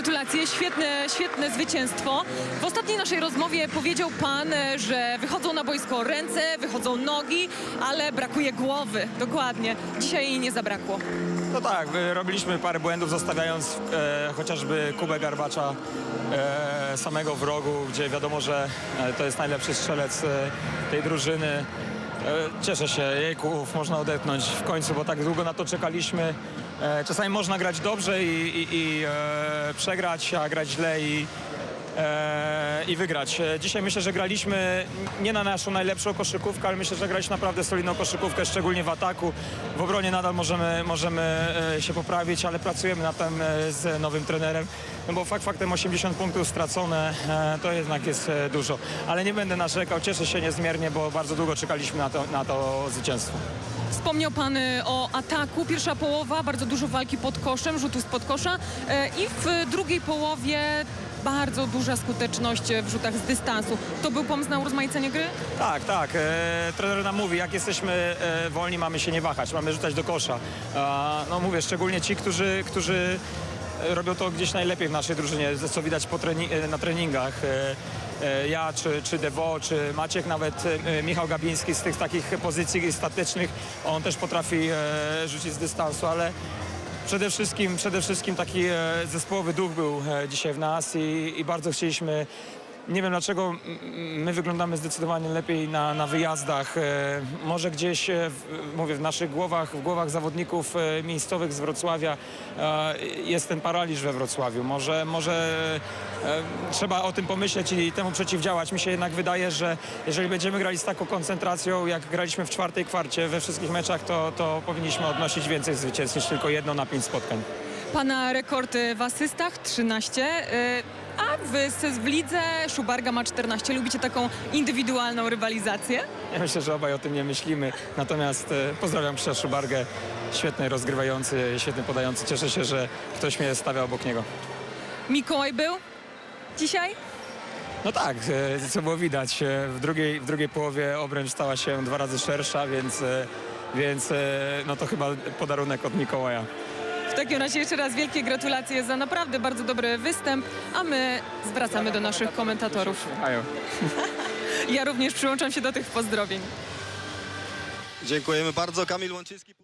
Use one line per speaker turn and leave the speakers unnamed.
Gratulacje, świetne, świetne zwycięstwo. W ostatniej naszej rozmowie powiedział pan, e, że wychodzą na boisko ręce, wychodzą nogi, ale brakuje głowy. Dokładnie. Dzisiaj jej nie zabrakło.
No tak, robiliśmy parę błędów, zostawiając e, chociażby Kubę Garbacza e, samego w rogu, gdzie wiadomo, że e, to jest najlepszy strzelec e, tej drużyny. E, cieszę się, jejków, można odetchnąć w końcu, bo tak długo na to czekaliśmy. E, czasami można grać dobrze i, i, i e, przegrać, a grać źle i, i wygrać. E, Dzisiaj myślę, że graliśmy nie na naszą najlepszą koszykówkę, ale myślę, że graliśmy naprawdę solidną koszykówkę, szczególnie w ataku. W obronie nadal możemy, możemy e, się poprawić, ale pracujemy nad tym z nowym trenerem. No bo fakt faktem 80 punktów stracone to jednak jest dużo. Ale nie będę narzekał, cieszę się niezmiernie, bo bardzo długo czekaliśmy na to, na to zwycięstwo.
Wspomniał pan e, o ataku. Pierwsza połowa, bardzo dużo walki pod koszem, rzutów spod kosza e, i w drugiej połowie bardzo duża skuteczność w rzutach z dystansu. To był pomysł na urozmaicenie gry?
Tak, tak. E, trener nam mówi, jak jesteśmy e, wolni, mamy się nie wahać, mamy rzucać do kosza. A, no mówię, szczególnie ci, którzy, którzy e, robią to gdzieś najlepiej w naszej drużynie, co widać e, na treningach. E, e, ja, czy, czy Dewo, czy Maciek, nawet e, Michał Gabiński z tych takich pozycji statycznych, on też potrafi e, rzucić z dystansu, ale Przede wszystkim, przede wszystkim taki e, zespołowy duch był e, dzisiaj w nas i, i bardzo chcieliśmy. Nie wiem dlaczego my wyglądamy zdecydowanie lepiej na, na wyjazdach. E, może gdzieś, e, mówię, w naszych głowach, w głowach zawodników e, miejscowych z Wrocławia jest ten paraliż we Wrocławiu. Może, może trzeba o tym pomyśleć i temu przeciwdziałać. Mi się jednak wydaje, że jeżeli będziemy grali z taką koncentracją, jak graliśmy w czwartej kwarcie we wszystkich meczach, to, to powinniśmy odnosić więcej zwycięstw niż tylko jedno na pięć spotkań.
Pana rekord e, w asystach 13, e, a w, w lidze Szubarga ma 14. Lubicie taką indywidualną rywalizację?
Ja myślę, że obaj o tym nie myślimy. Natomiast e, pozdrawiam Krzysztofa Szubargę, świetny rozgrywający, świetny podający. Cieszę się, że ktoś mnie stawia obok niego.
Mikołaj był dzisiaj?
No tak, e, co było widać. e, W drugiej, w drugiej połowie obręcz stała się dwa razy szersza, więc, e, więc e, no to chyba podarunek od Mikołaja.
W takim razie jeszcze raz wielkie gratulacje za naprawdę bardzo dobry występ, a my zwracamy do naszych komentatorów. Ja również przyłączam się do tych pozdrowień.
Dziękujemy bardzo. Kamil Łączyński.